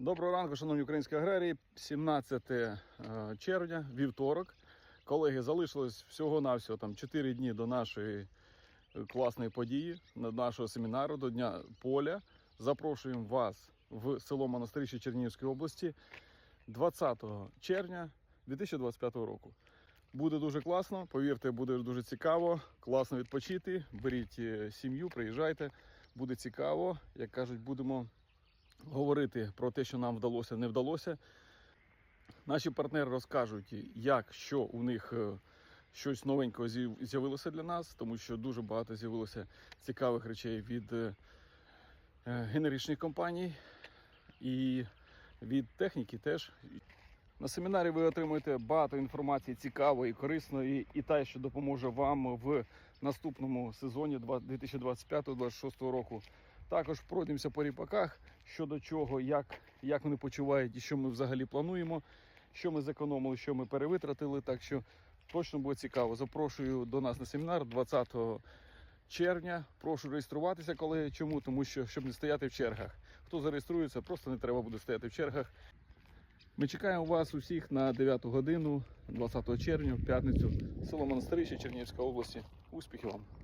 Доброго ранку, шановні українські аграрії. 17 е, червня, вівторок. Колеги, залишилось всього-навсього там 4 дні до нашої е, класної події, до нашого семінару, до Дня поля. Запрошуємо вас в село Монастирище Чернігівської області 20 червня 2025 року. Буде дуже класно, повірте, буде дуже цікаво, класно відпочити. Беріть е, сім'ю, приїжджайте, буде цікаво. Як кажуть, будемо говорити про те, що нам вдалося, не вдалося. Наші партнери розкажуть, як що у них е, щось новенького з'явилося для нас, тому що дуже багато з'явилося цікавих речей від е, е, генеричних компаній і від техніки теж. На семінарі ви отримуєте багато інформації цікавої, корисної і та, що допоможе вам в наступному сезоні 2025-2026 року. Також пройдемося по ріпаках щодо чого, як, як вони почувають і що ми взагалі плануємо, що ми зекономили, що ми перевитратили. Так що точно буде цікаво. Запрошую до нас на семінар 20 червня. Прошу реєструватися, колеги. Чому? Тому що щоб не стояти в чергах. Хто зареєструється, просто не треба буде стояти в чергах. Ми чекаємо вас усіх на 9 годину 20 червня, в п'ятницю, село Монастирище, Чернігівська області. Успіхів вам!